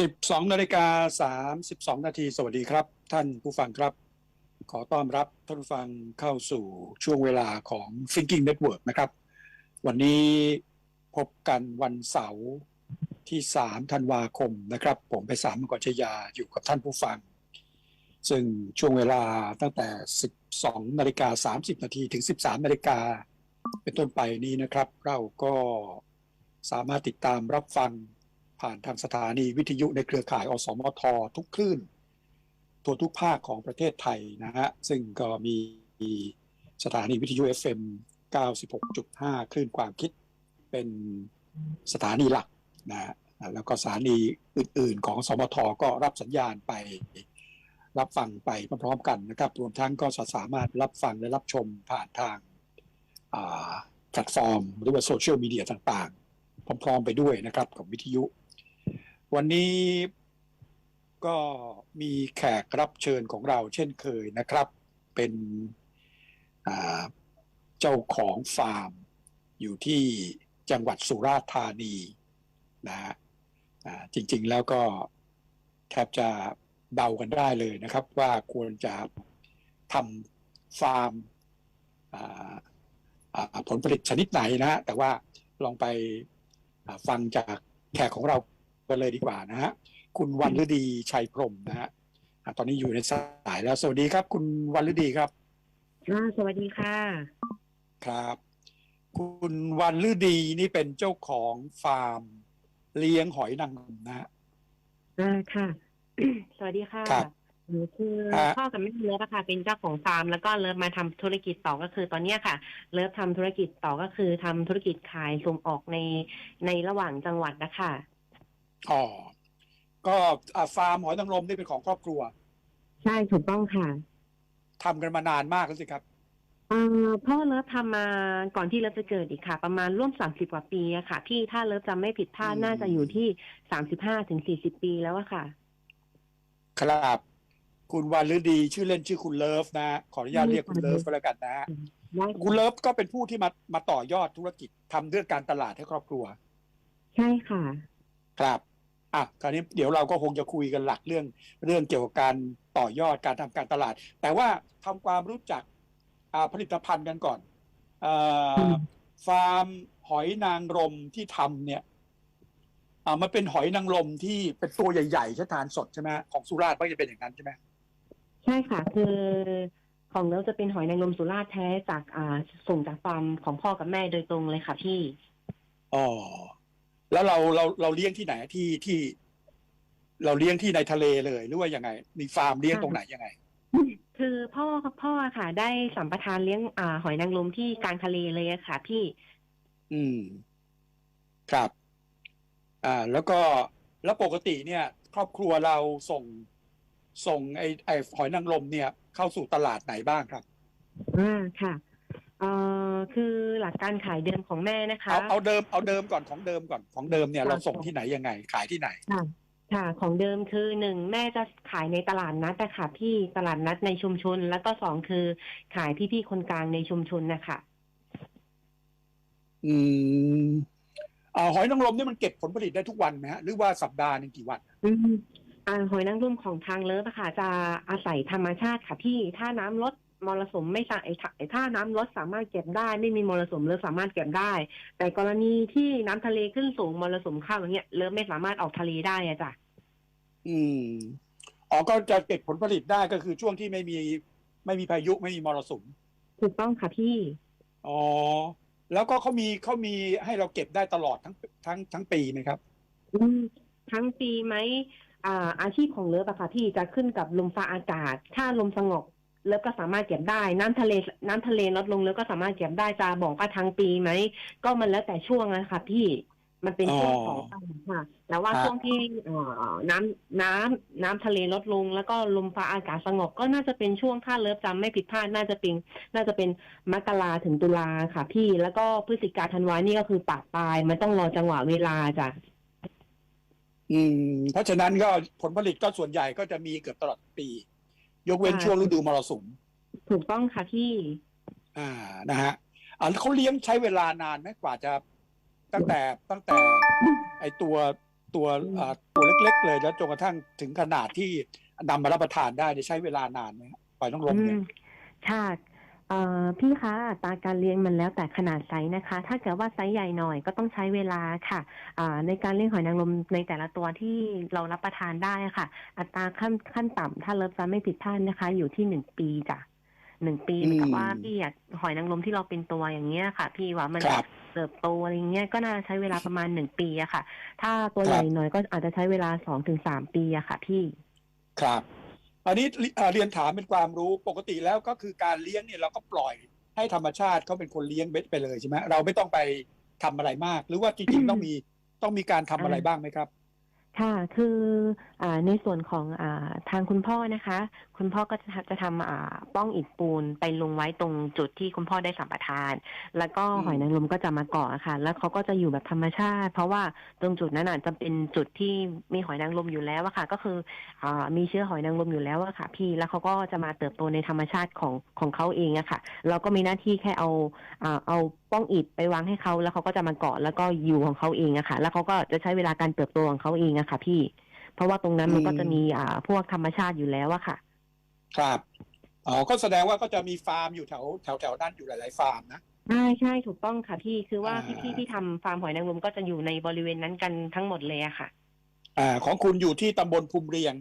12นาฬิกา32 นาที สวัสดีครับ ท่านผู้ฟังครับ ขอต้อนรับท่านผู้ฟังเข้าสู่ช่วงเวลาของ Thinking Network นะครับ วันนี้พบกันวันเสาร์ที่ 3 ธันวาคมนะครับ ผมไปสามกอชยาอยู่กับท่านผู้ฟัง ซึ่งช่วงเวลาตั้งแต่ 12นาฬิกา30 นาทีถึง 13นาฬิกาเป็นต้นไปนี้นะครับ เราก็สามารถติดตามรับฟัง ผ่านทางสถานีวิทยุในเครือข่ายอสมททุกคลื่นทั่วทุกภาคของประเทศไทยนะฮะ ซึ่งก็มีสถานีวิทยุ FM 96.5 คลื่นความคิดเป็นสถานีหลักนะฮะแล้วก็สถานีอื่น ๆ ของสมทก็รับสัญญาณไปรับฟังไปพร้อมๆกันนะครับ รวมทั้งก็สามารถรับฟังและรับชมผ่านทางแพลตฟอร์ม หรือว่าโซเชียลมีเดียต่างๆ พร้อม ๆ ไปด้วยนะครับ กับวิทยุ วันนี้ก็มีแขกรับเชิญของเราเช่นเคยนะครับ เป็นเจ้าของฟาร์ม อยู่ที่จังหวัดสุราษฎร์ธานีนะฮะจริง ๆ แล้วก็แทบจะเดากันได้เลยนะครับ ว่าควรจะทำฟาร์มผลผลิตชนิดไหนนะ แต่ว่าลองไปฟังจากแขกของเรา กันเลยดีกว่านะฮะคุณวันฤดีชัยพรหมนะฮะอะตอนนี้อยู่ในสายแล้ว สวัสดีครับ คุณวันฤดีครับค่ะสวัสดีค่ะ ครับ คุณวันฤดีนี่เป็นเจ้าของฟาร์ม เลี้ยงหอยนางรมนะฮะอ่าค่ะ สวัสดีค่ะครับหนูคือฮะพ่อกับแม่เลิฟอะค่ะ เป็นเจ้าของฟาร์มแล้วก็เลิฟมาทำธุรกิจต่อก็คือ ตอนเนี้ยค่ะ เลิฟทำธุรกิจต่อก็คือทำธุรกิจขายส่งออกในในระหว่างจังหวัดนะคะ อ๋อ ก็อะฟาร์มหอยนางรมนี่เป็นของครอบครัว ใช่ถูกต้องค่ะทำกันมานานมากแล้วสิครับเอ่อพ่อเลิฟทำมาก่อนที่เลิฟจะเกิดอีกค่ะ ประมาณร่วมสามสิบกว่าปีอะค่ะ ที่ถ้าเลิฟจำไม่ผิดพลาดอืมน่าจะอยู่ที่สามสิบห้าถึงสี่สิบปีแล้วอะค่ะ ครับ คุณวันฤดีชื่อเล่นชื่อคุณเลิฟนะฮะขออนุญาตเรียกคุณเลิฟก็แล้วกันนะฮะได้คุณเลิฟก็เป็นผู้ที่มามาต่อยอดธุรกิจทำเรื่องการตลาดให้ครอบครัว ใช่ค่ะ ครับ อะคราวนี้เดี๋ยวเราก็คงจะคุยกันหลักเรื่องเรื่องเกี่ยวกับการต่อยอดการทำการตลาด แต่ว่าทำความรู้จักอ่าผลิตภัณฑ์กันก่อนเอ่ออืมฟาร์มหอยนางรมที่ทำเนี่ยอ่ามันเป็นหอยนางรมที่เป็นตัวใหญ่ๆใช้ทานสดใช่ไหมของสุราษฎร์ก็จะเป็นอย่างนั้นใช่ไหมใช่ค่ะ คือของเราจะเป็นหอยนางรมสุราษฎร์แท้จากอ่าส่งจากฟาร์มของพ่อกับแม่โดยตรงเลยค่ะพี่อ๋อ แล้วเราเราเราเลี้ยงที่ไหนที่ที่ เราเลี้ยงที่ในทะเลเลยหรือว่ายังไง มีฟาร์มเลี้ยงตรงไหนยังไง คือพ่อพ่อค่ะ ได้สัมปทานเลี้ยงอ่าหอยนางรมที่กลางทะเลเลยอะค่ะ พี่ อืม ครับ อ่า แล้วก็แล้วปกติเนี่ย ครอบครัวเราส่งส่งไอ้ไอ้หอยนางรมเนี่ย เข้าสู่ตลาดไหนบ้างครับ อ่าค่ะ เอ่อคือหลักการขายเดิมของแม่นะคะ เอาเอาเดิมเอาเดิมก่อนของเดิมก่อนของเดิมเนี่ยครับเราส่งที่ไหนยังไง ขายที่ไหน ค่ะค่ะ ของเดิมคือหนึ่งแม่จะขายในตลาดนัดนะคะพี่ตลาดนัดในชุมชน แล้วก็สองคือขายพี่ๆคนกลางในชุมชนนะคะอืมอ่าหอยนางรมเนี่ยมันเก็บผลผลิตได้ทุกวันไหมฮะหรือว่าสัปดาห์หนึ่งกี่วัน อืมอ่าหอยนางรมของทางเลิฟอะค่ะ จะอาศัยธรรมชาติค่ะพี่ถ้าน้ำลด มรสุมไม่สาไอ้ถ้าไอ้ถ้าน้ำลดสามารถเก็บได้ ไม่มีมรสุมเลิฟสามารถเก็บได้ แต่กรณีที่น้ำทะเลขึ้นสูงมรสุมเข้าอย่างเงี้ยเลิฟไม่สามารถออกทะเลได้อะจ้ะอืมอ๋อก็จะเก็บผลผลิตได้ก็คือช่วงที่ไม่มีไม่มีพายุไม่มีมรสุมถูกต้องค่ะพี่อ๋อแล้วก็เขามีเขามีให้เราเก็บได้ตลอดทั้งทั้งทั้งปีไหมครับ อืมทั้งปีไหมอ่าอาชีพของเลิฟอะค่ะพี่จะขึ้นกับลมฟ้าอากาศ ถ้าลมสงบ เลิฟก็สามารถเก็บได้ น้ำทะเลน้ำทะเลลดลงเลิฟก็สามารถเก็บได้จะบอกว่าทั้งปีไหมก็มันแล้วแต่ช่วงนะคะพี่มันเป็นช่วงอ๋อของการค่ะแต่ว่าฮะช่วงที่เอ่อน้ำน้ำน้ำทะเลลดลง แล้วก็ลมฟ้าอากาศสงบก็น่าจะเป็นช่วงถ้าเลิฟจำไม่ผิดพลาดน่าจะเป็นน่าจะเป็นมกราถึงตุลาค่ะ พี่แล้วก็พฤศจิกาธันวานี่ก็คือปากปลาย มันต้องรอจังหวะเวลาจ้ะอืม เพราะฉะนั้นก็ผลผลิตก็ส่วนใหญ่ก็จะมีเกือบตลอดปี ยกเว้นใช่ช่วงฤดูมรสุม ถูกต้องค่ะพี่ อ่านะฮะอ่าเขาเลี้ยงใช้เวลานานไหมกว่าจะ ตั้งแต่ตั้งแต่ ไอตัวตัวอ่าตัวตัวเล็ก ๆ เลยแล้วจนกระทั่งถึงขนาดที่นำมารับประทานได้เนี่ยใช้เวลานานไหมฮะหอยนางรมอืเนี่ยมค่ะ เอ่อพี่คะอัตราการเลี้ยงมันแล้วแต่ขนาดไซส์นะคะ ถ้าเกิดว่าไซส์ใหญ่หน่อยก็ต้องใช้เวลาค่ะอ่าในการเลี้ยงหอยนางรมในแต่ละตัวที่เรารับประทานได้ค่ะ อัตราขั้นขั้นต่ำถ้าเลิฟจะไม่ผิดพลาดนะคะ อยู่ที่หนึ่งปีจ้ะหนึ่งปีเหมือนกับว่าพี่อยากหอยนางรมที่เราเป็นตัวอย่างเงี้ยค่ะ พี่ว่ามันครับ เติบโตอะไรเงี้ยก็น่าใช้เวลาประมาณหนึ่งปีอะค่ะ ถ้าตัวครับ ใหญ่หน่อยก็อาจจะใช้เวลาสองถึงสามปีอะค่ะ พี่ ครับ อันนี้เรียนถามเป็นความรู้ปกติแล้วก็คือการเลี้ยงเนี่ยเราก็ปล่อยให้ธรรมชาติเขาเป็นคนเลี้ยงเบ็ดไปเลยใช่ไหมเราไม่ต้องไปทำอะไรมาก หรือว่าจริงๆต้องมีต้องมีการทำอะไรบ้างไหมครับ ค่ะ คืออ่าในส่วนของอ่าทางคุณพ่อนะคะ คุณพ่อก็จะทำจะทำอ่าป้องอิฐปูนไปลงไว้ตรงจุดที่คุณพ่อได้สัมปทาน แล้วก็อืมหอยนางรมก็จะมาเกาะค่ะ แล้วเขาก็จะอยู่แบบธรรมชาติ เพราะว่าตรงจุดนั้นอะจะเป็นจุดที่มีหอยนางรมอยู่แล้วอะค่ะ ก็คืออ่ามีเชื้อหอยนางรมอยู่แล้วอะค่ะ พี่ แล้วเขาก็จะมาเติบโตในธรรมชาติของของเขาเองอะค่ะ เราก็มีหน้าที่แค่เอาอ่าเอา ป้องอิฐไปวางให้เขาแล้วเขาก็จะมาเกาะแล้วก็อยู่ของเขาเองอะค่ะ แล้วเขาก็จะใช้เวลาการเติบโตของเขาเองอะค่ะ พี่ เพราะว่าตรงนั้นมันอืมก็จะมีอ่า พวกธรรมชาติอยู่แล้วอะค่ะ ครับอ๋อก็แสดงว่าก็จะมีฟาร์มอยู่แถวแถวแถวนั้นอยู่หลาย ๆ ฟาร์มนะใช่ใช่ถูกต้องค่ะพี่คือว่าอ่าพี่ๆที่ทำฟาร์มหอยนางรมก็จะอยู่ในบริเวณนั้นกันทั้งหมดเลยอะค่ะ อ่า ของคุณอยู่ที่ตำบลภูมิเรียง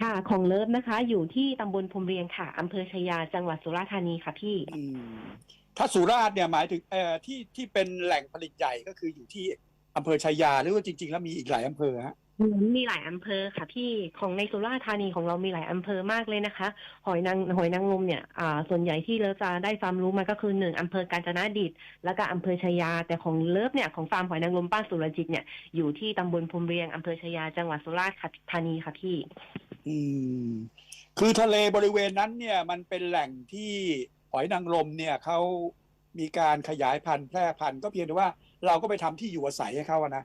ค่ะ ของเลิฟนะคะ อยู่ที่ตำบลพรมเรียงค่ะอำเภอชายาจังหวัดสุราษฎร์ธานีค่ะพี่อืม ถ้าสุราษฎร์เนี่ยหมายถึงเอ่อที่ที่เป็นแหล่งผลิตใหญ่ก็คืออยู่ที่อำเภอชายาหรือว่าจริง ๆ แล้วมีอีกหลายอำเภอฮะมีหลายอำเภอค่ะพี่ของในสุราษฎร์ธานีของเรามีหลายอำเภอมากเลยนะคะ หอยนางหอยนางรมเนี่ยอ่าส่วนใหญ่ที่เลิฟจะได้ความรู้มาก็คือหนึ่งอำเภอกาญจนดิตแล้วก็อำเภอชายา แต่ของเลิฟเนี่ยของฟาร์มหอยนางรมป้าสุรจิตเนี่ยอยู่ที่ตำบลพรมเรียงอำเภอชายาจังหวัดสุราษฎร์ธานีค่ะพี่ อืมคือทะเลบริเวณนั้นเนี่ยมันเป็นแหล่งที่ หอยนางรมเนี่ยเขามีการขยายพันธุ์แพร่พันธุ์ก็เพียงแต่ว่าเราก็ไปทำที่อยู่อาศัยให้เขาอะนะ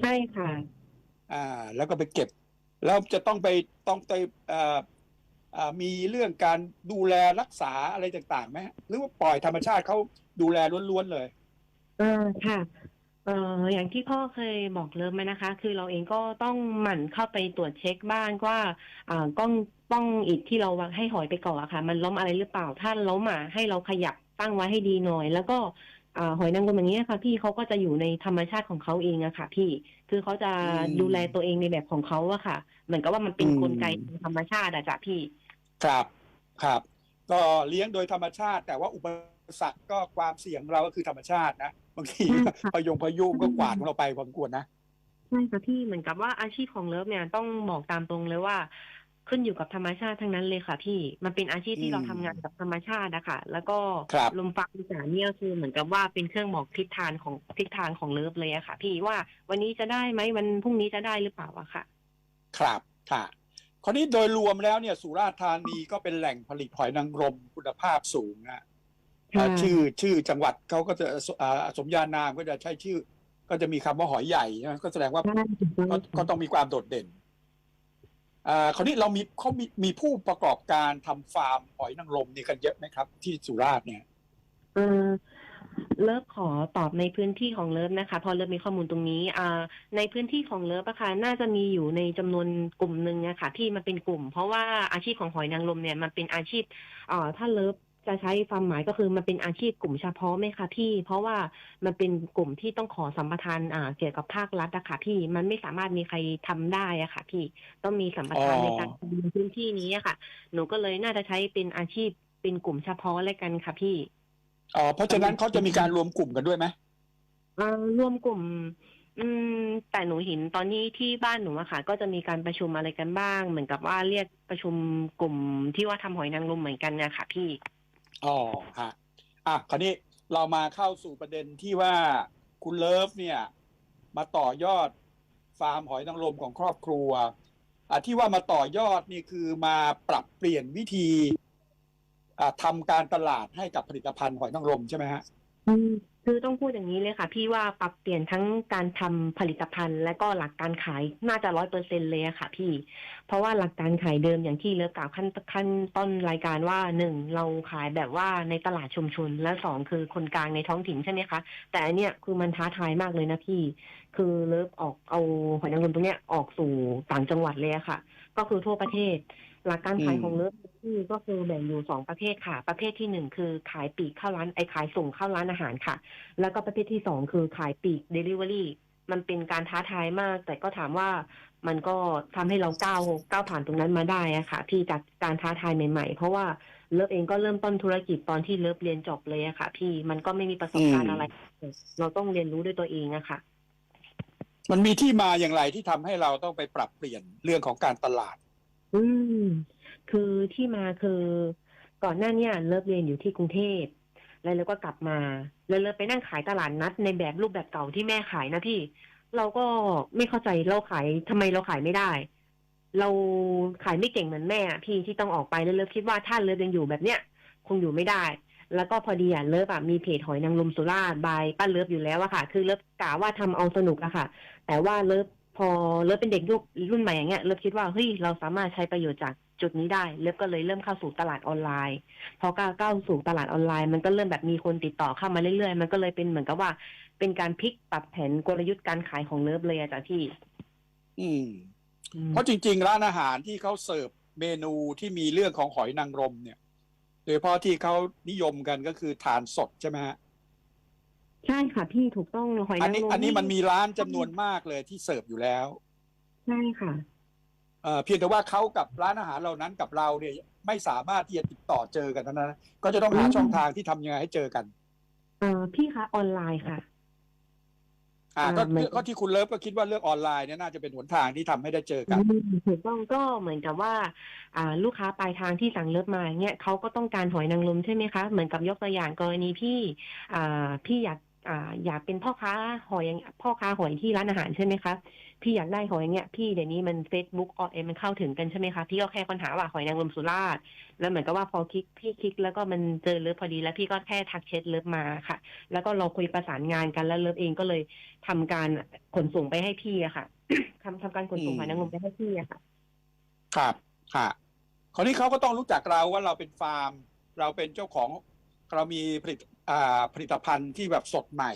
ใช่ค่ะ อ่า แล้วก็ไปเก็บ แล้วจะต้องไปต้องไปเอ่ออ่ามีเรื่องการดูแลรักษาอะไรต่างๆไหมหรือว่าปล่อยธรรมชาติเขาดูแลล้วนๆเลย เออค่ะ เอ่ออย่างที่พ่อเคยบอกเลิฟไหมนะคะ คือเราเองก็ต้องหมั่นเข้าไปตรวจเช็คบ้างว่าอ่ากล้องป้องอิฐที่เราวางให้หอยไปเกาะอะค่ะ มันล้มอะไรหรือเปล่า ถ้าล้มอะให้เราขยับตั้งไว้ให้ดีหน่อย แล้วก็อ่าหอยนางรมอย่างเงี้ยค่ะ พี่เขาก็จะอยู่ในธรรมชาติของเขาเองอะค่ะ พี่คือเขาจะอืม ดูแลตัวเองในแบบของเขาอะค่ะ เหมือนกับว่ามันเป็นอืมกลไกทางธรรมชาติอะจ้ะพี่ ครับครับ ก็เลี้ยงโดยธรรมชาติ แต่ว่าอุปสรรคก็ความเสี่ยงเราก็คือธรรมชาตินะ บางทีใช่ค่ะพยงพายุก็กวาดของเราไปพอสมควรนะใช่ค่ะพี่เหมือนกับว่าอาชีพของเลิฟเนี่ยต้องบอกตามตรงเลยว่า ขึ้นอยู่กับธรรมชาติทั้งนั้นเลยค่ะ พี่มันเป็นอาชีพที่อืมเราทำงานกับธรรมชาตินะคะแล้วก็ครับลมฟ้าอากาศเนี่ยคือเหมือนกับว่าเป็นเครื่องบอกทิศทางของทิศทางของเลิฟเลยอะค่ะ พี่ว่าวันนี้จะได้ไหมวันพรุ่งนี้จะได้หรือเปล่าอะค่ะ ครับค่ะคราวนี้โดยรวมแล้วเนี่ยสุราษฎร์ธานีก็เป็นแหล่งผลิตหอยนางรมคุณภาพสูงนะอ่าค่ะ ชื่อชื่อจังหวัดเขาก็จะอ่าสมญานามก็จะใช้ชื่อ ก็จะมีคำว่าหอยใหญ่นะก็แสดงว่าใช่ถูกต้องก็ก็ต้องมีความโดดเด่นอ่าคราวนี้เรามีเขามีมีผู้ประกอบการทำฟาร์มหอยนางรมนี่กันเยอะไหมครับ ที่สุราษฎร์เนี่ยเออเลิฟขอตอบในพื้นที่ของเลิฟนะคะเพอเลิฟมีข้อมูลตรงนี้อ่าในพื้นที่ของเลิฟอะค่ะน่าจะมีอยู่ในจำนวนกลุ่มหนึ่งอะค่ะที่มันเป็นกลุ่ม เพราะว่าอาชีพของหอยนางรมเนี่ยมันเป็นอาชีพอ่าถ้าเลิฟ จะใช้ความหมายก็คือมันเป็นอาชีพกลุ่มเฉพาะไหมคะพี่ เพราะว่ามันเป็นกลุ่มที่ต้องขอสัมปทานอ่าเกี่ยวกับภาครัฐอะค่ะพี่มันไม่สามารถมีใครทำได้อะค่ะพี่ต้องมีสัมปทานอ๋อในการดูพื้นที่นี้อะค่ะ หนูก็เลยน่าจะใช้เป็นอาชีพเป็นกลุ่มเฉพาะแล้วกันค่ะพี่อ๋อเพราะฉะนั้นเขาจะมีการรวมกลุ่มกันด้วยไหมเอ่อรวมกลุ่ม อืม แต่หนูเห็นตอนนี้ที่บ้านหนูอะค่ะ ก็จะมีการประชุมอะไรกันบ้าง เหมือนกับว่าเรียกประชุมกลุ่มที่ว่าทำหอยนางรมเหมือนกันนะคะพี่ อ๋อฮะอะคราวนี้เรามาเข้าสู่ประเด็นที่ว่าคุณเลิฟเนี่ย มาต่อยอดฟาร์มหอยนางรมของครอบครัวอะที่ว่ามาต่อยอดนี่คือมาปรับเปลี่ยนวิธีอะทำการตลาดให้กับผลิตภัณฑ์หอยนางรมใช่ไหมฮะอืม คือต้องพูดอย่างนี้เลยค่ะ พี่ว่าปรับเปลี่ยนทั้งการทำผลิตภัณฑ์ และก็หลักการขายน่าจะร้อยเปอร์เซ็นเลยค่ะ พี่ เพราะว่าหลักการขายเดิมอย่างที่เลิกกล่าวขั้นขั้นต้นรายการว่าหนึ่งเราขายแบบว่าในตลาดชุมชน และสองคือคนกลางในท้องถิ่นใช่ไหมคะแต่อันเนี้ยคือมันท้าทายมากเลยนะพี่ คือเลิฟออกเอาหอยนางรมตรงเนี้ยออกสู่ต่างจังหวัดเลยค่ะ ก็คือทั่วประเทศ หลักการขายอืมของเลิฟที่ก็คือแบ่งอยู่สองประเภทค่ะ ประเภทที่หนึ่งคือขายปลีกเข้าร้านไอขายส่งเข้าร้านอาหารค่ะ แล้วก็ประเภทที่สองคือขายปลีกเดลิเวอรี่มันเป็นการท้าทายมาก แต่ก็ถามว่ามันก็ทำให้เราก้าวก้าวผ่านตรงนั้นมาได้อะค่ะที่จากการท้าทายใหม่ ๆ เพราะว่าเลิฟเองก็เริ่มต้นธุรกิจตอนที่เลิฟเรียนจบเลยอะค่ะ พี่มันก็ไม่มีประสบการอืณ์มอะไร เราต้องเรียนรู้ด้วยตัวเองอะค่ะ มันมีที่มาอย่างไรที่ทำให้เราต้องไปปรับเปลี่ยนเรื่องของการตลาด อืม คือที่มาคือก่อนหน้าเนี้เลิฟเรียนอยู่ที่กรุงเทพแล้วเลิฟก็กลับมา แล้วเลิฟไปนั่งขายตลาดนัดในแบบรูปแบบเก่าที่แม่ขายนะพี่ เราก็ไม่เข้าใจเราขายทำไมเราขายไม่ได้ เราขายไม่เก่งเหมือนแม่พี่ที่ต้องออกไปแล้วเลิฟคิดว่าถ้าเลิฟยังอยู่แบบเนี้ยคงอยู่ไม่ได้ แล้วก็พอดีอะเลิฟอะมีเพจหอยนางรมสุราบายป้าเลิฟอยู่แล้วอะค่ะ คือเลิฟกะว่าทำเอาสนุกอะค่ะ แต่ว่าเลิฟ พอเลิฟเป็นเด็กยุครุ่นใหม่อย่างเงี้ยเลิฟคิดว่าเฮ้ยเราสามารถใช้ประโยชน์จากจุดนี้ได้ เลิฟก็เลยเริ่มเข้าสู่ตลาดออนไลน์ พอก้าวก้าวสู่ตลาดออนไลน์ มันก็เริ่มแบบมีคนติดต่อเข้ามาเรื่อยๆ มันก็เลยเป็นเหมือนกับว่า เป็นการพลิกปรับแผนกลยุทธ์การขายของเลิฟเลยอะจ้ะพี่ อืมอืมเพราะจริงๆร้านอาหารที่เขาเสิร์ฟเมนูที่มีเรื่องของหอยนางรมเนี่ย โดยเฉพาะที่เขานิยมกันก็คือทานสดใช่ไหมฮะ ใช่ค่ะพี่ถูกต้องหอยอันนางนี้รมอันนี้มันมีร้านจำนวนมากเลยที่เสิร์ฟอยู่แล้วใช่ค่ะ เอ่อเพียงแต่ว่าเขากับร้านอาหารเหล่านั้นกับเราเนี่ยไม่สามารถที่จะติดต่อเจอกันเท่านั้นนะก็จะต้องหาอืม ช่องทางที่ทำยังไงให้เจอกัน เอ่อพี่คะออนไลน์ค่ะ อ่าอ่าก็เหมือนก็ที่คุณเลิฟก็คิดว่าเรื่องออนไลน์เนี่ยน่าจะเป็นหนทางที่ทำให้ได้เจอกัน อืมถูกต้องก็เหมือนกับว่า อ่า ลูกค้าปลายทางที่สั่งเลิฟมาเนี่ยเขาก็ต้องการหอยนางรมใช่ไหมคะ เหมือนกับยกตัวอย่างกรณีพี่ อ่า พี่อยาก อ่าอยากเป็นพ่อค้าหอยอย่างพ่อค้าหอยที่ร้านอาหารใช่ไหมคะพี่อยากได้หอยอย่างเงี้ยพี่เดี๋ยวนี้มัน Facebook ออเอ็มันเข้าถึงกันใช่ไหมคะพี่ก็แค่ค้นหาว่าหอยนางรมสุราษฎร์แล้วเหมือนกับว่าพอคลิกพี่คลิกแล้วก็มันเจอเลิฟพอดี แล้วพี่ก็แค่ทักเช็ดเลิฟมาค่ะ แล้วก็เราคุยประสานงานกันแล้วเลิฟเองก็เลยทำการขนส่งไปให้พี่อะค่ะทำทำการขนส่งหอยนางรมไปให้พี่อะค่ะ ครับฮะคราวนี้เขาก็ต้องรู้จักเราว่าเราเป็นฟาร์ม เราเป็นเจ้าของเรามีผลิตอ่า ผลิตภัณฑ์ที่แบบสดใหม่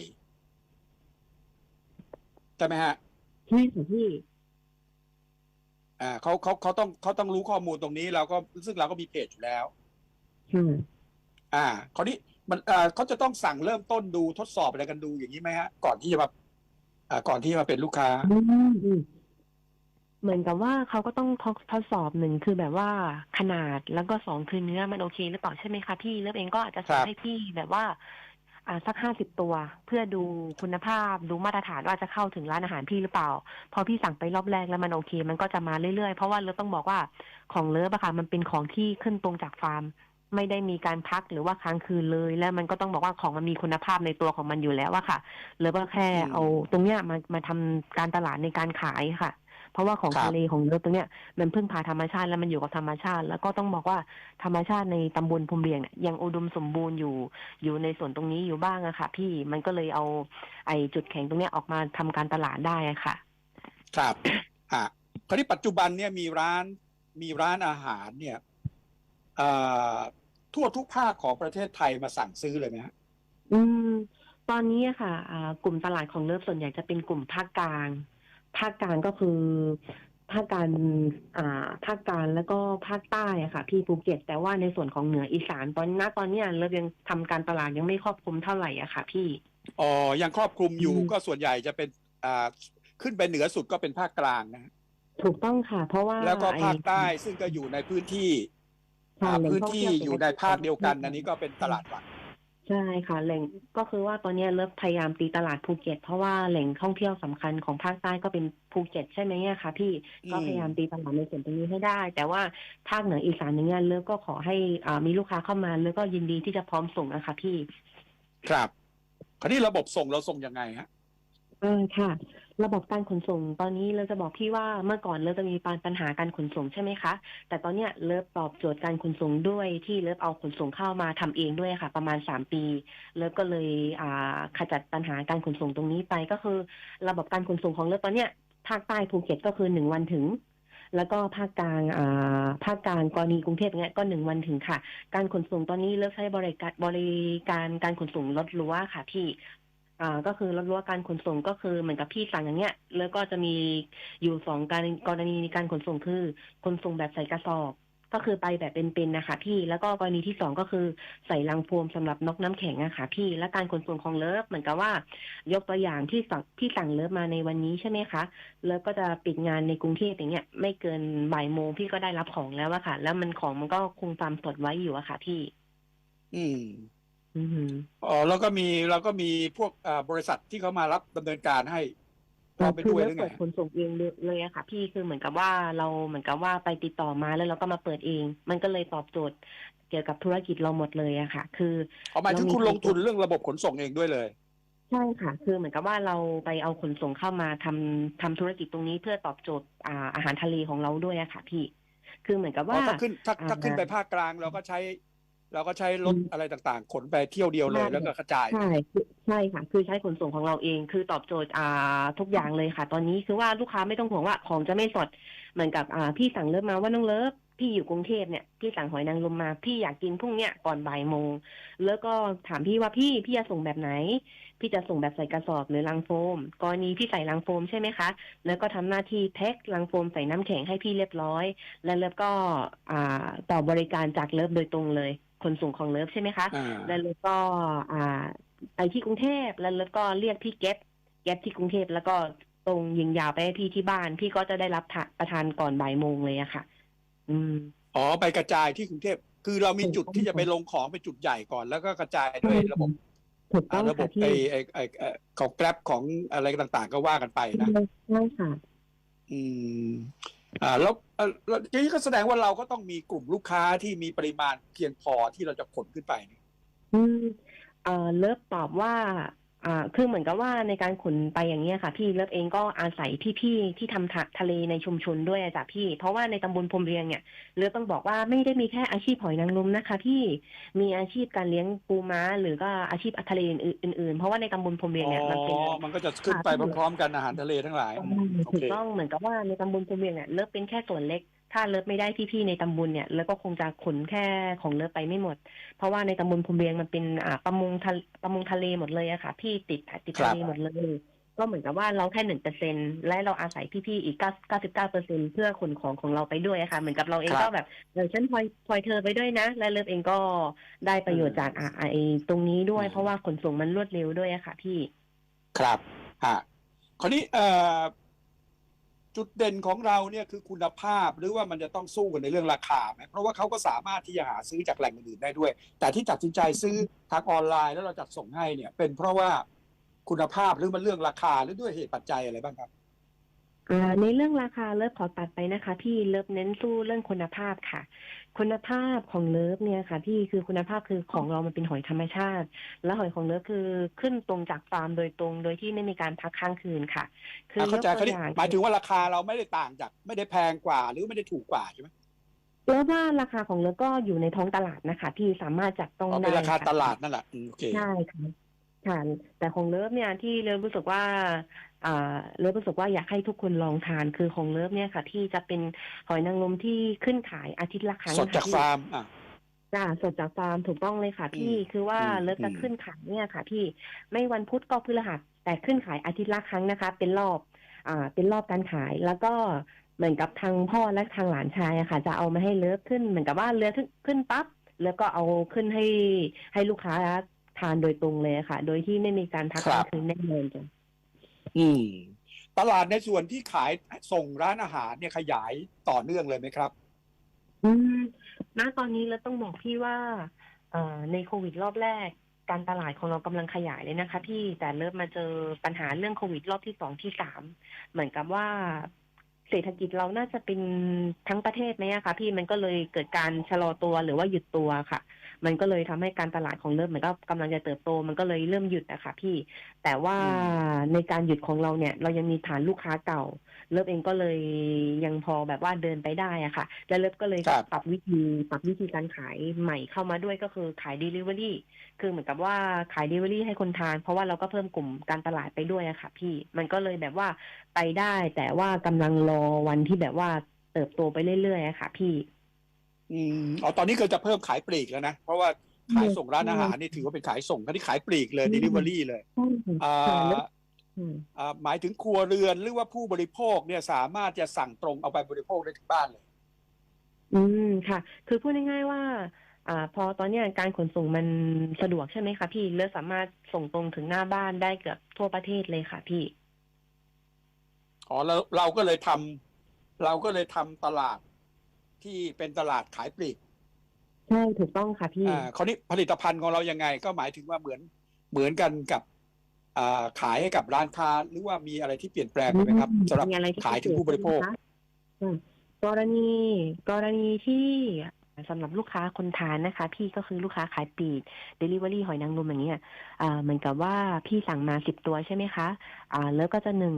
ใช่ไหมฮะใช่ค่ะพี่อ่าเขาเขาเขาต้องเขาต้องรู้ข้อมูลตรงนี้เราก็ซึ่งเราก็มีเพจอยู่แล้วค่ะอ่าคราวนี้มันอ่าเขาจะต้องสั่งเริ่มต้นดูทดสอบอะไรกันดูอย่างนี้ไหมฮะ ก่อนที่จะมาอ่าก่อนที่จะมาเป็นลูกค้าอืมอืม เหมือนกับว่าเขาก็ต้องทดทดสอบหนึ่งคือแบบว่าขนาดแล้วก็สองคือเนื้อมันโอเคหรือเปล่าใช่ไหมคะพี่เลิฟเองก็อาจจะสั่คงรับให้พี่แบบว่าอ่าสักห้าสิบตัวเพื่อดูคุณภาพดูมาตรฐานว่าจะเข้าถึงร้านอาหารพี่หรือเปล่า พอพี่สั่งไปรอบแรกแล้วมันโอเค มันก็จะมาเรื่อยๆ เพราะว่าเลิฟต้องบอกว่าของเลิฟอะค่ะมันเป็นของที่ขึ้นตรงจากฟาร์ม ไม่ได้มีการพักหรือว่าค้างคืนเลย แล้วมันก็ต้องบอกว่าของมันมีคุณภาพในตัวของมันอยู่แล้วอะค่ะเลิฟก็แค่อืมเอาตรงเนี้ยมามาทำการตลาดในการขายค่ะเพ ราะว่าของครับ ทะเลของเลิฟตรงเนี้ยมันพึ่งพาธรรมชาติแล้วมันอยู่กับธรรมชาติ แล้วก็ต้องบอกว่าธรรมชาติในตำบลภูมิเรียงเนี่ยยังอุดมสมบูรณ์อยู่อยู่ในส่วนตรงนี้อยู่บ้างอะค่ะ พี่มันก็เลยเอาไอ้จุดแข็งตรงเนี้ยออกมาทำการตลาดได้อะค่ะ ครับฮะคราวนี้ปัจจุบันเนี่ยมีร้านมีร้านอาหารเนี่ยเอ่อทั่วทุกภาคของประเทศไทยมาสั่งซื้อเลยไหมฮะ อืม ตอนนี้อะค่ะอ่ากลุ่มตลาดของเลิฟส่วนใหญ่จะเป็นกลุ่มภาคกลาง ภาคกลางก็คือภาคกลางอ่าภาคกลางแล้วก็ภาคใต้อะค่ะ พี่ภูเก็ต แต่ว่าในส่วนของเหนืออีสานตอนณตอนเนี้ยเลิฟยังทำการตลาดยังไม่ครอบคลุมเท่าไหร่อะค่ะ พี่อ๋อยังครอบคลุมอยู่อืมก็ส่วนใหญ่จะเป็นอ่าขึ้นไปเหนือสุดก็เป็นภาคกลางนะฮะถูกต้องค่ะ เพราะว่าแล้วก็ภาคใต้ไอ้ซึ่งก็อยู่ในพื้นที่ค่ะอ่าแหล่งพื้นท่องที่เที่ยวอยู่ในภาคเดียวกันอันนี้ก็เป็นตลาดหลัก ใช่ค่ะ แหล่งก็คือว่าตอนเนี้ยเลิฟพยายามตีตลาดภูเก็ต เพราะว่าแหล่งท่องเที่ยวสำคัญของภาคใต้ก็เป็นภูเก็ตใช่ไหมอะคะพี่อืมก็พยายามตีตลาดในส่วนตรงนี้ให้ได้ แต่ว่าภาคเหนืออีสานอย่างเงี้ยเลิฟก็ขอให้อ่ามีลูกค้าเข้ามาเลิฟก็ยินดีที่จะพร้อมส่งนะคะพี่ ครับคราวนี้ระบบส่งเราส่งยังไงฮะเออค่ะ ระบบการขนส่งตอนนี้เราจะบอกพี่ว่าเมื่อก่อนเลิฟจะมีปัญหาการขนส่งใช่ไหมคะ แต่ตอนเนี้ยเลิฟตอบโจทย์การขนส่งด้วยที่เลิฟเอาขนส่งเข้ามาทำเองด้วยค่ะ ประมาณสามปีเลิฟก็เลยอ่าขจัดปัญหาการขนส่งตรงนี้ไปก็คือ ระบบการขนส่งของเลิฟตอนเนี้ยภาคใต้ภูเก็ตก็คือหนึ่งวันถึงแล้วก็ภาคกลางอ่าภาคกลางกรณีกรุงเทพเนี้ยก็หนึ่งวันถึงค่ะ การขนส่งตอนนี้เลิกใช้บริการบริการการขนส่งรถรั้วค่ะพี่ อ่าก็คือรับรู้วการขนส่งก็คือเหมือนกับพี่สั่งอย่างเงี้ย แล้วก็จะมีอยู่สองการกรณีในการขนส่งคือขนส่งแบบใส่กระสอบ ก็คือไปแบบเป็นๆนะคะพี่แล้วก็กรณีที่สองก็คือใส่ลังโฟมสำหรับนกน้ำแข็งอะค่ะพี่และการขนส่งของเลิฟเหมือนกับว่า ยกตัวอย่างที่สั่งที่สั่งเลิฟมาในวันนี้ใช่ไหมคะเลิฟก็จะปิดงานในกรุงเทพอย่างเงี้ยไม่เกินบ่ายโมงพี่ก็ได้รับของแล้วอะค่ะ แล้วมันของมันก็คงฟามสดไว้อยู่อะค่ะพี่ อืม อือหืออ๋อแล้วก็มีเราก็มีพวกอ่าบริษัทที่เขามารับดำเนินการให้เราไปด้วยหรือไงเปิดขนส่งเองเลยอะค่ะ พี่คือเหมือนกับว่าเราเหมือนกับว่าไปติดต่อมาแล้วเราก็มาเปิดเอง มันก็เลยตอบโจทย์เกี่ยวกับธุรกิจเราหมดเลยอะค่ะ คือเอาหมายถึงคุณลงทุนเรื่องระบบขนส่งเองด้วยเลยใช่ค่ะ คือเหมือนกับว่าเราไปเอาขนส่งเข้ามาทำทำธุรกิจตรงนี้เพื่อตอบโจทย์อ่าอาหารทะเลของเราด้วยอะค่ะ พี่ คือเหมือนกับอ๋ว่าอถ้าขึ้นถ้าถ้าอ่าขึ้นไปภาคกลางเราก็ใช้ เราก็ใช้รถอืมอะไรต่างๆ ขนไปเที่ยวเดียวเลยใช่แล้วก็กระจาย ใช่คือใช่ค่ะ คือใช้ขนส่งของเราเอง คือตอบโจทย์อ่าทุกอย่างเลยค่ะ ตอนนี้คือว่าลูกค้าไม่ต้องห่วงว่าของจะไม่สด เหมือนกับอ่าพี่สั่งเลิฟมาว่าน้องเลิฟพี่อยู่กรุงเทพเนี่ยพี่สั่งหอยนางรมมาพี่อยากกินพรุ่งเนี้ยก่อนบ่ายโมง แล้วก็ถามพี่ว่าพี่พี่จะส่งแบบไหน พี่จะส่งแบบใส่กระสอบหรือลังโฟม กรณีพี่ใส่ลังโฟมใช่ไหมคะ แล้วก็ทำหน้าที่แพ็คลังโฟมใส่น้ำแข็งให้พี่เรียบร้อย แล้วเลิฟก็อ่าต่อบริการจากเลิฟโดยตรงเลย ขนส่งของเลิฟใช่ไหมคะอ่าแล้วเลิฟก็อ่าไปที่กรุงเทพแล้วเลิฟก็เรียกพี่เก็ตเก็ตที่กรุงเทพแล้วก็ตรงยิงยาวไปให้พี่ที่บ้าน พี่ก็จะได้รับทะประทานก่อนบ่ายโมงเลยอะค่ะ อืมอ๋อไปกระจายที่กรุงเทพคือเรามีจุดที่จะไปลงของเป็นจุดใหญ่ก่อนแล้วก็กระจายด้วยระบบถูกต้อ่าองระบบค่ะพี่ไอไอไอไอ้ของแกร็บของอะไรต่างๆ ก็ว่ากันไปนะใช่ค่ะ อืม อ่าแล้วเออแล้วทีนี้ก็แสดงว่าเราก็ต้องมีกลุ่มลูกค้าที่มีปริมาณเพียงพอที่เราจะขนขึ้นไปนี่อืมเอ่อเลิฟตอบว่า อ่าคือเหมือนกับว่าในการขนไปอย่างเงี้ยค่ะ พี่เลิฟเองก็อาศัยพี่ๆที่ทำทะทะเลในชุมชนด้วยอะจ้ะพี่ เพราะว่าในตำบลพรมเรียงเนี่ยเลิฟต้องบอกว่าไม่ได้มีแค่อาชีพหอยนางรมนะคะ พี่มีอาชีพการเลี้ยงปูม้า หรือก็อาชีพทะเลอื่นๆ เพราะว่าในตำบลพรมเรียงอ๋เนี่ยมันเป็นอมันก็จะขึ้นไปพร้อมๆกันอาหารทะเลทั้งหลายใช่โอถูกเคต้องเหมือนกับว่าในตำบลภูเวียงเนี่ยเลิฟเป็นแค่ส่วนเล็ก ถ้าเลิฟไม่ได้พี่ๆในตำบลเนี่ยเลิฟก็คงจะขนแค่ของเลิฟไปไม่หมด เพราะว่าในตำบลภูเวียงมันเป็นอ่าประมงทะประมงทะเลหมดเลยอะค่ะ พี่ติดติดครับทะเลหมดเลย ก็เหมือนกับว่าเราแค่หนึ่งเปอร์เซ็นและเราอาศัยพี่ๆอีกเก้าเก้าสิบเก้าเปอร์เซ็นเพื่อขนของของเราไปด้วยอะค่ะ เหมือนกับเราเองก็แบบเออฉันพลอยพลอยเธอไปด้วยนะ และเลิฟเองก็ได้ประโยชน์จากอ่าไอตรงนี้ด้วย เพราะว่าขนส่งมันรวดเร็วด้วยอะค่ะ พี่ ครับฮะคราวนี้เอ่อ จุดเด่นของเราเนี่ยคือคุณภาพหรือว่ามันจะต้องสู้กันในเรื่องราคาไหมเพราะว่าเขาก็สามารถที่จะหาซื้อจากแหล่งอื่นได้ด้วย แต่ที่ตัดสินใจซื้อทางออนไลน์แล้วเราจัดส่งให้เนี่ยเป็นเพราะว่าคุณภาพหรือมันเรื่องราคาหรือด้วยเหตุปัจจัยอะไรบ้างครับ ในเรื่องราคาเลิฟขอตัดไปนะคะ พี่เลิฟเน้นสู้เรื่องคุณภาพค่ะ คุณภาพของเลิฟเนี่ยค่ะ พี่คือคุณภาพคือของเรามันเป็นหอยธรรมชาติ และหอยของเลิฟคือขึ้นตรงจากฟาร์มโดยตรงโดยที่ไม่มีการพักค้างคืนค่ะ คืออะเข้าใจยกเขาตัวที่อย่างหมายถึงว่าราคาเราไม่ได้ต่างจากไม่ได้แพงกว่า หรือไม่ได้ถูกกว่าใช่ไหมเลิฟว่าราคาของเลิฟก็อยู่ในท้องตลาดนะคะพี่สามารถจับต้องอ๋อได้เป็นราคาะตลาดนั่นแหละอืมโอเคใช่ค่ะค่ะแต่ของเลิฟเนี่ยที่เลิฟรู้สึกว่าอ่า เลิฟรู้สึกว่าอยากให้ทุกคนลองทานคือของเลิฟเนี่ยค่ะ ที่จะเป็นหอยนางรมที่ขึ้นขายอาทิตย์ละครั้งสดจากค่ะพี่ฟาร์มอะจ้าสดจากฟาร์มถูกต้องเลยค่ะพี่อืมคือว่าอืมเลิฟจะอืมขึ้นขายเนี่ยค่ะ พี่ไม่วันพุธก็พฤหัส แต่ขึ้นขายอาทิตย์ละครั้งนะคะ เป็นรอบอ่าเป็นรอบการขายแล้วก็เหมือนกับทางพ่อและทางหลานชายอะค่ะ จะเอามาให้เลิฟขึ้นเหมือนกับว่าเรือขึ้นขึ้นปั๊บแล้วก็เอาขึ้นให้ให้ลูกค้าทานโดยตรงเลยค่ะ โดยที่ไม่มีการพักครับค้างคืนแน่นอนจ้ะ อืม ตลาดในส่วนที่ขายส่งร้านอาหารเนี่ยขยายต่อเนื่องเลยไหมครับ อืมณตอนนี้เราต้องบอกพี่ว่าเอ่อในโควิดรอบแรก การตลาดของเรากำลังขยายเลยนะคะ พี่แต่เริ่มมาเจอปัญหาเรื่องโควิดรอบที่สองที่สามเหมือนกับว่า เศรษฐกิจเราน่าจะเป็นทั้งประเทศไหมอะคะพี่มันก็เลยเกิดการชะลอตัวหรือว่าหยุดตัวค่ะ มันก็เลยทำให้การตลาดของเริ่มมันก็กำลังจะเติบโต มันก็เลยเริ่มหยุดอะค่ะพี่ แต่ว่าอืในการหยุดของเราเนี่ย เรายังมีฐานลูกค้าเก่าเลิฟเองก็เลยยังพอแบบว่าเดินไปได้อะค่ะ แล้วเลิฟก็เลยครับปรับวิธีปรับวิธีการขายใหม่เข้ามาด้วยก็คือขาย Delivery คือเหมือนกับว่าขาย Delivery ให้คนทาน เพราะว่าเราก็เพิ่มกลุ่มการตลาดไปด้วยอะค่ะ พี่มันก็เลยแบบว่าไปได้แต่ว่ากำลังรอวันที่แบบว่าเติบโตไปเรื่อยๆอะค่ะพี่ อืมอ๋อตอนนี้ก็จะเพิ่มขายปลีกแล้วนะ เพราะว่าขายส่งร้านอาหารนี่ถือว่าเป็นขายส่งก็ที่ขายปลีกเลย delivery เลยใช่อ่ค่ะแล้วาอืมอ่าหมายถึงครัวเรือนหรือว่าผู้บริโภคเนี่ยสามารถจะสั่งตรงเอาไปบริโภคได้ถึงบ้านเลย อืมค่ะ คือพูดง่ายๆว่า อ่า พอตอนเนี้ยการขนส่งมันสะดวกใช่ไหมคะพี่เลือกสามารถส่งตรงถึงหน้าบ้านได้เกือบทั่วประเทศเลยค่ะพี่ อ๋อแล้วเราก็เลยทำเราก็เลยทำตลาดที่เป็นตลาดขายปลีกใช่ถูกต้องค่ะพี่อ่าคราวนี้ผลิตภัณฑ์ของเรายังไง ก็หมายถึงว่าเหมือนเหมือนกันกับอ่าขายให้กับร้านค้า หรือว่ามีอะไรที่เปลี่ยนแปลงไปไหมครับสำหรับมีอะไรที่ขายถึงผู้บริโภคพิเศษไหมคะอืมกรณี กรณีที่สำหรับลูกค้าคนทานนะคะ พี่ก็คือลูกค้าขายปลีก Delivery หอยนางรมอย่างเงี้ยอ่าเหมือนกับว่าพี่สั่งมาสิบตัวใช่ไหมคะอ่าแล้วก็จะหนึ่ง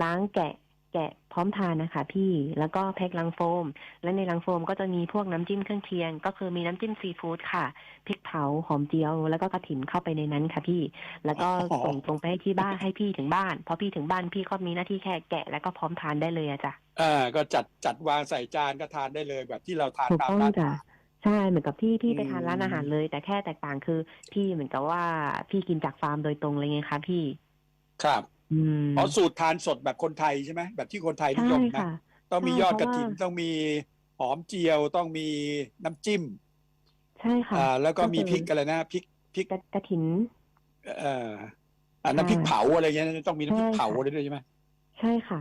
ล้างแกะแกะพร้อมทานนะคะพี่ แล้วก็แพ็คลังโฟม และในลังโฟมก็จะมีพวกน้ำจิ้มเครื่องเคียง ก็คือมีน้ำจิ้มซีฟู้ดค่ะ พริกเผา หอมเจียว แล้วก็กระถิ่นเข้าไปในนั้นค่ะพี่ แล้วก็อ๋อส่งตรงไปให้ที่บ้านให้พี่ถึงบ้าน พอพี่ถึงบ้านพี่ก็มีหน้าที่แค่แกะแล้วก็พร้อมทานได้เลยอะจ้ะอ่าก็จัดจัดวางใส่จานก็ทานได้เลยแบบที่เราทานถูกตามต้องร้านจ้ะอาหารใช่เหมือนกับพี่พี่ไปอืมทานร้านอาหารเลย แต่แค่แตกต่างคือ พี่เหมือนกับว่าพี่กินจากฟาร์มโดยตรงเลยไงคะพี่ ครับ อืมอ๋อสูตรทานสดแบบคนไทยใช่ไหมแบบที่คนไทยนิใช่ยมนะค่ะต้องมีใช่ยอดเพกราะระถินว่าต้องมีหอมเจียวต้องมีน้ำจิ้ม ใช่ค่ะอ่าแล้วก็มีก็พคือริกอะไรนะพริกพริกกระกระถินเอ่ออ่าน้ำพริกเผาอะไรเงี้ยต้องมีน้ำพริกใช่เผาค่ะอะไรด้วยใช่ไหมใช่ค่ะ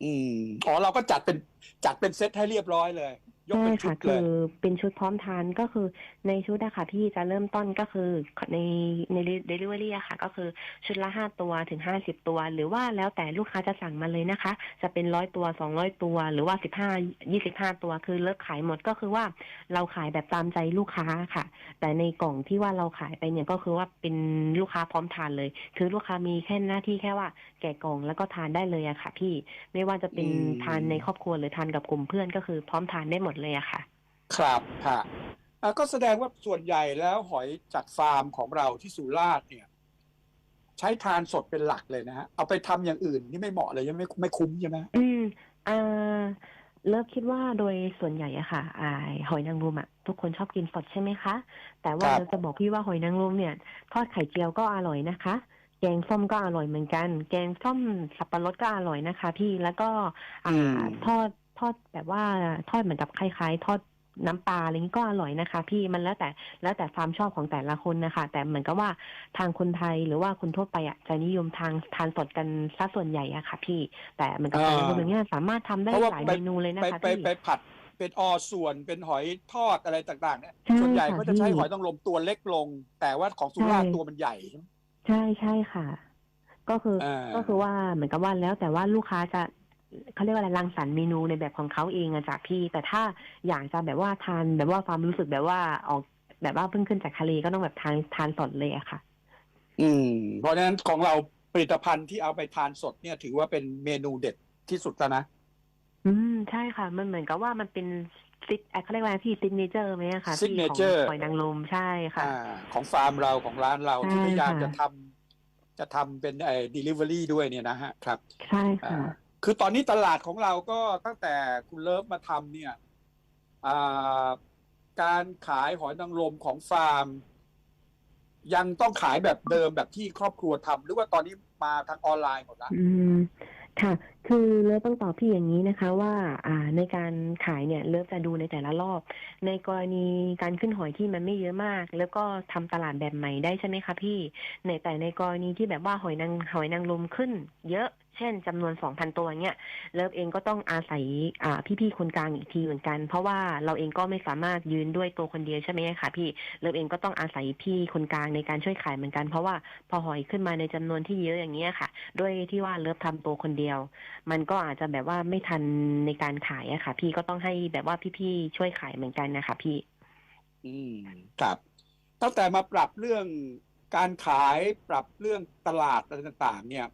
อืมอ๋อเราก็จัดเป็นจัดเป็นเซตให้เรียบร้อยเลย ยกใช่เป็นชุค่ะดเลคืยอเป็นชุดพร้อมทานก็คือในชุดอะค่ะพี่จะเริ่มต้นก็คือในในเดลิเวอรี่อะค่ะ ก็คือชุดละห้าตัวถึงห้าสิบตัว หรือว่าแล้วแต่ลูกค้าจะสั่งมาเลยนะคะ จะเป็นร้อยตัวสองร้อยตัว หรือว่าสิบห้ายี่สิบห้าตัวคือเลิกขายหมดก็คือว่าเราขายแบบตามใจลูกค้าค่ะ แต่ในกล่องที่ว่าเราขายไปเนี่ยก็คือว่าเป็นลูกค้าพร้อมทานเลย คือลูกค้ามีแค่หน้าที่แค่ว่า แกะกล่องแล้วก็ทานได้เลยอะค่ะ พี่ไม่ว่าจะเป็นอืมทานในครอบครัวหรือทานกับกลุ่มเพื่อนก็คือพร้อมทานได้หมดเลยอะค่ะ ครับฮะอะก็แสดงว่าส่วนใหญ่แล้วหอยจากฟาร์มของเราที่สุราษฎร์เนี่ย ใช้ทานสดเป็นหลักเลยนะฮะเอาไปทำอย่างอื่นนี่ไม่เหมาะเลยยังไม่ไม่คุ้มใช่ไหมอืมอ่าเลิฟคิดว่าโดยส่วนใหญ่อะค่ะอ่าหอยนางรมอะทุกคนชอบกินสดใช่ไหมคะ แต่ว่าเราจะบอกพี่ว่าหอยนางรมเนี่ย ทอดไข่เจียวก็อร่อยนะคะ แกงส้มก็อร่อยเหมือนกัน แกงส้มสับปะรดก็อร่อยนะคะ พี่แล้วก็อ่าทอดท อดแบบว่าทอดเหมือนกับคล้ายๆ ทอดน้ำปลาอะไรนี้ก็อร่อยนะคะ พี่มันแล้วแต่แล้วแต่ความชอบของแต่ละคนนะคะ แต่เหมือนกับว่าทางคนไทยหรือว่าคนทั่วไปอะจะนิยมทางทานสดกันซะส่วนใหญ่อะค่ะ พี่ แต่เหมือนกับหอยนางรมอย่างเงี้ยสามารถทำได้เพราะว่าหลายไปเมนูเลยนะไปคะไปพี่ไปผัดเป็นอส่วนเป็นหอยทอดอะไรต่างๆเนี่ยใช่ส่วนใหญ่ค่ะก็จะใช้พี่หอยนางรมตัวเล็กลง แต่ว่าของสุราษฎร์ใช่ตัวมันใหญ่ใช่ไหมใช่ใช่ค่ะ ก็คืออ่าก็คือว่าเหมือนกับว่าแล้วแต่ว่าลูกค้าจะ เขาเรียกว่าอะไรรังสรรค์เมนูในแบบของเขาเองอะจากพี่ แต่ถ้าอยากจะแบบว่าทานแบบว่าความรู้สึกแบบว่าออกแบบว่าเพิ่งขึ้นจากทะเลก็ต้องแบบทานทานสดเลยอะค่ะ อืม เพราะฉะนั้นของเราผลิตภัณฑ์ที่เอาไปทานสดเนี่ย ถือว่าเป็นเมนูเด็ดที่สุดแล้วนะ อืมใช่ค่ะ มันเหมือนกับว่ามันเป็นซิกเขาเรียกว่าพี่ซิกเนเจอร์ไหมอะคะพี่ของ Signature หอยนางรมใช่ค่ะอ่าของฟาร์มเราของร้านเราที่ใช่พยายามค่ะจะทำจะทำเป็นไอ้ delivery ด้วยเนี่ยนะฮะ ครับ ใช่อ่าค่ะ คือตอนนี้ตลาดของเราก็ตั้งแต่คุณเลิฟมาทำเนี่ยการขายหอยนางรมของฟาร์ม ยังต้องขายแบบเดิมแบบที่ครอบครัวทำหรือว่าตอนนี้มาทางออนไลน์หมดแล้วอืมค่ะ คือเลิฟต้องตอบพี่อย่างนี้นะคะว่าอ่าในการขายเนี่ยเลิฟจะดูในแต่ละรอบ ในกรณีการขึ้นหอยที่มันไม่เยอะมาก แล้วก็ทำตลาดแบบใหม่ได้ใช่ไหมคะพี่ในแต่ในกรณีที่แบบว่าหอยนางหอยนางรมขึ้น เยอะ เช่นจำนวนสองพันตัวเนี่ยเลิฟเองก็ต้องอาศัยอ่าพี่ๆคนกลางอีกทีเหมือนกัน เพราะว่าเราเองก็ไม่สามารถยืนด้วยตัวคนเดียวใช่ไหมคะพี่เลิฟเองก็ต้องอาศัยพี่คนกลางในการช่วยขายเหมือนกัน เพราะว่าพอหอยขึ้นมาในจำนวนที่เยอะอย่างเงี้ยค่ะ ด้วยที่ว่าเลิฟทำตัวคนเดียว มันก็อาจจะแบบว่าไม่ทันในการขายอะค่ะ พี่ก็ต้องให้แบบว่าพี่ๆช่วยขายเหมือนกันนะคะพี่ อืมครับตั้งแต่มาปรับเรื่องการขายปรับเรื่องตลาดอะไรต่าง ๆ เนี่ย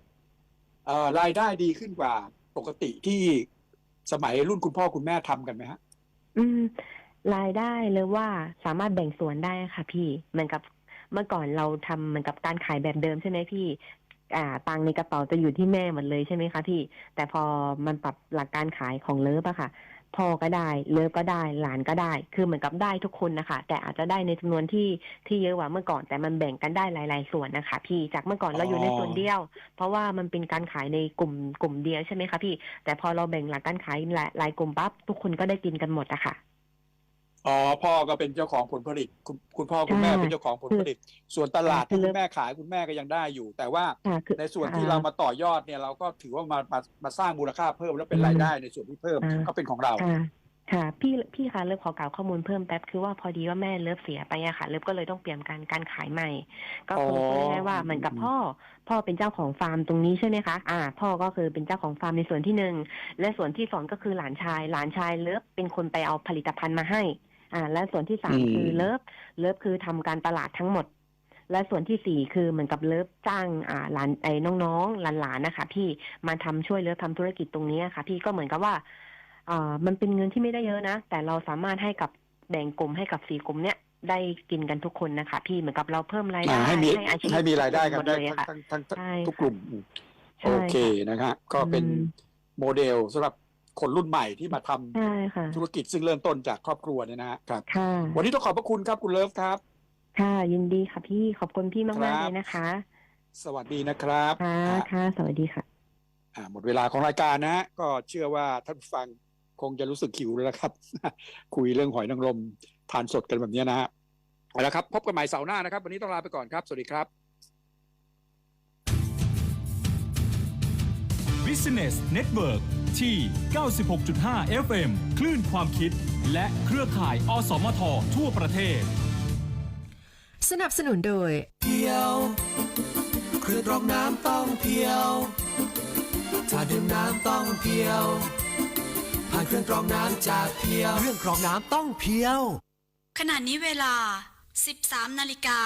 รายได้ดีขึ้นกว่าปกติที่สมัยรุ่นคุณพ่อคุณแม่ทำกันไหมฮะ อืม รายได้เลยว่าสามารถแบ่งส่วนได้ค่ะ พี่เหมือนกับเมื่อก่อนเราทำเหมือนกับการขายแบบเดิมใช่ไหมพี่ อ่า ตังในกระเป๋าจะอยู่ที่แม่หมดเลยใช่ไหมคะพี่ แต่พอมันปรับหลักการขายของเลิฟอะค่ะ พ่อก็ได้ เลิฟก็ได้ หลานก็ได้ คือเหมือนกับได้ทุกคนนะคะ แต่อาจจะได้ในจำนวนที่ที่เยอะกว่าเมื่อก่อน แต่มันแบ่งกันได้หลาย ๆ ส่วนนะคะ พี่ จากเมื่อก่อนเราอยู่ในส่วนเดียว เพราะว่ามันเป็นการขายในกลุ่มกลุ่มเดียวใช่ไหมคะพี่ แต่พอเราแบ่งหลักการขายหลายหลายกลุ่มปั๊บทุกคนก็ได้กินกันหมดอะค่ะ อ๋อพ่อก็เป็นเจ้าของผลผลิต คุณคุณพ่อคุณแม่ใช่เป็นเจ้าของผลผลิต ส่วนตลาดคือที่คุณแม่ขายคุณแม่ก็ยังได้อยู่ แต่ว่าค่ะคือในส่วนที่เรามาต่อยอดเนี่ยเราก็ถือว่ามามามาสร้างมูลค่าเพิ่มแล้วเป็นรายได้ในส่วนที่เพิ่มอ่าก็เป็นของเราค่ะค่ะพี่พี่คะเลิฟขอกล่าวข้อมูลเพิ่มแป๊บคือว่าพอดีว่าแม่เลิฟเสียไปอะค่ะเลิฟก็เลยต้องเปลี่ยนการการขายใหม่ ก็คืออ๋อพูดง่ายๆว่าเหมือนกับอืมพ่อ พ่อเป็นเจ้าของฟาร์มตรงนี้ใช่ไหมคะอ่า พ่อก็คือเป็นเจ้าของฟาร์มในส่วนที่หนึ่งและส่วนที่สองก็คือหลานชาย หลานชายเลิฟเป็นคนไปเอาผลิตภัณฑ์มาให้ อ่าและส่วนที่สามคือเลิฟเลิฟคือทำการตลาดทั้งหมด และส่วนที่สี่คือเหมือนกับเลิฟจ้างอ่าหลานไอ้น้องๆหลานๆนะคะ พี่มาทำช่วยเลิฟทำธุรกิจตรงนี้ค่ะ พี่ก็เหมือนกับว่าอ่ามันเป็นเงินที่ไม่ได้เยอะนะ แต่เราสามารถให้กับแบ่งกลุ่มให้กับสี่กลุ่มเนี้ยได้กินกันทุกคนนะคะ พี่เหมือนกับเราเพิ่มรายได้อ่าให้มีอาชีพให้มีรายได้กันได้หมเลยทั้งค่ะทั้งทั้งทั้งใช่ทุกกลุ่มอืมใช่โอเคนะฮะก็เป็นอืมโมเดลสำหรับ คนรุ่นใหม่ที่มาทำใช่ค่ะ ธุรกิจซึ่งเริ่มต้นจากครอบครัวเนี่ยนะฮะครับ ค่ะ วันนี้ต้องขอบพระคุณครับคุณเลิฟครับ ค่ะ ยินดีค่ะพี่ ขอบคุณพี่ครัมากบๆเลยนะคะ สวัสดีนะครับค่ะ อ่า ค่ะ สวัสดีค่ะ อ่าหมดเวลาของรายการนะฮะก็เชื่อว่าท่านผู้ฟังคงจะรู้สึกหิวแล้วล่ะครับ คุยเรื่องหอยนางรมทานสดกันแบบนี้นะฮะเอาละครับ พบกันใหม่เสาร์หน้านะครับ วันนี้ต้องลาไปก่อนครับ สวัสดีครับ Business Network ที่ 96.5 FM คลื่นความคิด และเครือข่ายอสมททั่วประเทศ สนับสนุนโดยเพียวเครื่องกรองน้ำต้องเพียว ถ้าดื่มน้ำต้องเพียว ผ่านเครื่องกรองน้ำจากเพียว เครื่องกรองน้ำต้องเพียว ขณะนี้เวลา 13 นาฬิกา